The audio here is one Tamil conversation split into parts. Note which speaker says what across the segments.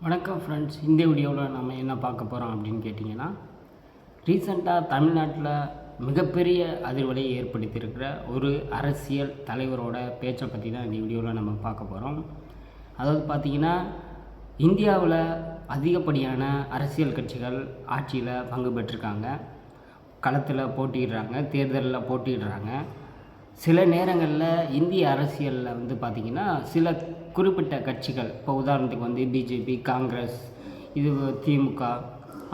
Speaker 1: வணக்கம் ஃப்ரெண்ட்ஸ் இந்த வீடியோவில் நம்ம என்ன பார்க்க போகிறோம் அப்படின்னு கேட்டிங்கன்னா ரீசெண்டாக தமிழ்நாட்டில் மிகப்பெரிய அதிர்வலையை ஏற்படுத்தியிருக்கிற ஒரு அரசியல் தலைவரோட பேச்சை பற்றி தான் இந்த வீடியோவில் நம்ம பார்க்க போகிறோம் அதாவது பார்த்திங்கன்னா இந்தியாவில் அதிகப்படியான அரசியல் கட்சிகள் ஆட்சியில் பங்கு பெற்றிருக்காங்க. களத்தில் போட்டிடுறாங்க தேர்தலில் போட்டிடுறாங்க சில நேரங்களில் இந்திய அரசியலில் வந்து பார்த்திங்கன்னா சில குறிப்பிட்ட கட்சிகள் இப்போ உதாரணத்துக்கு வந்து பிஜேபி காங்கிரஸ் இது திமுக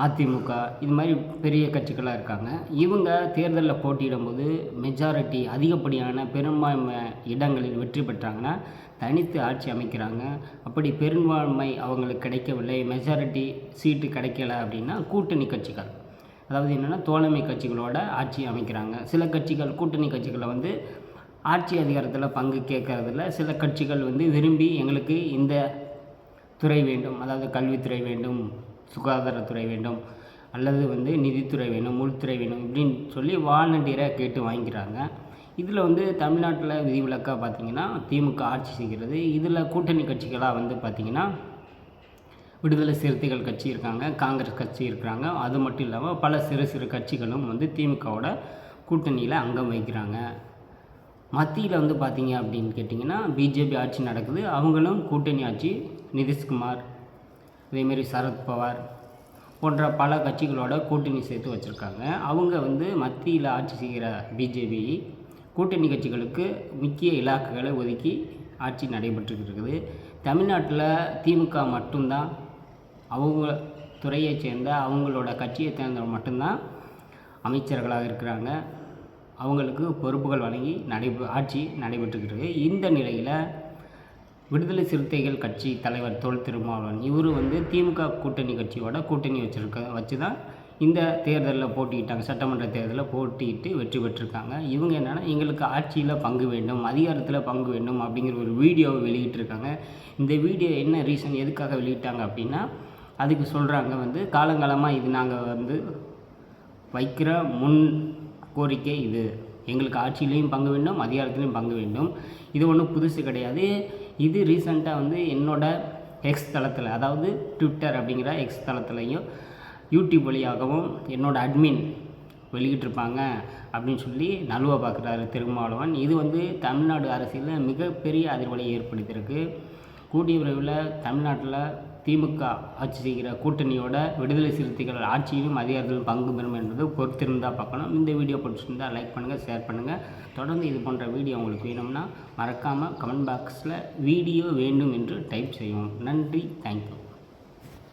Speaker 1: அதிமுக இது மாதிரி பெரிய கட்சிகளாக இருக்காங்க. இவங்க தேர்தலில் போட்டியிடும்போது மெஜாரிட்டி அதிகப்படியான பெரும்பான்மை இடங்களில் வெற்றி பெற்றாங்கன்னா தனித்து ஆட்சி அமைக்கிறாங்க. அப்படி பெரும்பான்மை அவங்களுக்கு கிடைக்கவில்லை மெஜாரிட்டி சீட்டு கிடைக்கல அப்படின்னா கூட்டணி கட்சிகள் அதாவது என்னென்னா தோழமை கட்சிகளோட ஆட்சி அமைக்கிறாங்க. சில கட்சிகள் கூட்டணி கட்சிகளை வந்து ஆட்சி அதிகாரத்தில் பங்கு கேட்கறதில்ல. சில கட்சிகள் வந்து விரும்பி எங்களுக்கு இந்த துறை வேண்டும். அதாவது கல்வித்துறை வேண்டும் சுகாதாரத்துறை வேண்டும் அல்லது வந்து நிதித்துறை வேணும் உள்துறை வேணும் இப்படின்னு சொல்லி வாலண்டியராக கேட்டு வாங்கிக்கிறாங்க. இதில் வந்து தமிழ்நாட்டில் விதிவிலக்காக பார்த்திங்கன்னா திமுக ஆட்சி செய்கிறது. இதில் கூட்டணி கட்சிகளாக வந்து பார்த்திங்கன்னா விடுதலை சிறுத்தைகள் கட்சி இருக்காங்க காங்கிரஸ் கட்சி இருக்கிறாங்க. அது மட்டும் இல்லாமல் பல சிறு சிறு கட்சிகளும் வந்து திமுகவோட கூட்டணியில் அங்கம் வகிக்கிறாங்க. மத்தியில் வந்து பார்த்தீங்க அப்படின்னு கேட்டிங்கன்னா பிஜேபி ஆட்சி நடக்குது. அவங்களும் கூட்டணி ஆட்சி நிதிஷ்குமார் அதேமாரி சரத்பவார் போன்ற பல கட்சிகளோட கூட்டணி சேர்த்து வச்சுருக்காங்க. அவங்க வந்து மத்தியில் ஆட்சி செய்கிற பிஜேபி கூட்டணி கட்சிகளுக்கு முக்கிய இலாக்குகளை ஒதுக்கி ஆட்சி நடைபெற்றுக்கிட்டு இருக்குது. தமிழ்நாட்டில் திமுக மட்டும்தான். அவங்க துறையைச் சேர்ந்த அவங்களோட கட்சியை சேர்ந்தவங்க மட்டும்தான் அமைச்சர்களாக இருக்கிறாங்க. அவங்களுக்கு பொறுப்புகள் வழங்கி நடைபெ ஆட்சி நடைபெற்றுக்கிறது இந்த நிலையில் விடுதலை சிறுத்தைகள் கட்சி தலைவர் தொல் திருமாவளவன் இவர் வந்து திமுக கூட்டணி கட்சியோட கூட்டணி வச்சுருக்க வச்சு தான் இந்த தேர்தலில் போட்டிக்கிட்டாங்க சட்டமன்ற தேர்தலில் போட்டியிட்டு வெற்றி பெற்றிருக்காங்க. இவங்க என்னென்னா எங்களுக்கு ஆட்சியில் பங்கு வேண்டும் அதிகாரத்தில் பங்கு வேண்டும் அப்படிங்கிற ஒரு வீடியோவை வெளியிட்டிருக்காங்க. இந்த வீடியோ என்ன ரீசன் எதுக்காக வெளியிட்டாங்க அப்படின்னா அதுக்கு சொல்கிறாங்க வந்து காலங்காலமாக இது நாங்கள் வந்து வைக்கிற முன் கோரிக்கை இது. எங்களுக்கு ஆட்சியிலையும் பங்கு வேண்டும் அதிகாரத்திலையும் பங்கு வேண்டும். இது ஒன்றும் புதுசு கிடையாது. இது ரீசண்டாக வந்து என்னோட எக்ஸ் தளத்தில் அதாவது ட்விட்டர் அப்படிங்கிற எக்ஸ் தளத்துலையும் யூடியூப் வழியாகவும் என்னோட அட்மின் வெளியிட்டிருப்பாங்க அப்படின்னு சொல்லி நல்வா பார்க்குறாரு திருமாவளவன். இது வந்து தமிழ்நாடு அரசியலில் மிகப்பெரிய அதிர்வலையை ஏற்படுத்தியிருக்கு. கூடிய விரைவில் தமிழ்நாட்டில் திமுக ஆட்சி செய்கிற கூட்டணியோட விடுதலை சிறுத்தைகள் ஆட்சியிலும் அதிகாரத்திலும் பங்கு பெறும் என்பது பொறுத்திருந்தால் பார்க்கணும். இந்த வீடியோ பிடிச்சிருந்தால் லைக் பண்ணுங்கள் ஷேர் பண்ணுங்கள் தொடர்ந்து இது போன்ற வீடியோ உங்களுக்கு வேணும்னா மறக்காமல் கமெண்ட் பாக்ஸில் வீடியோ வேண்டும் என்று டைப் செய்யும் நன்றி தேங்க்யூ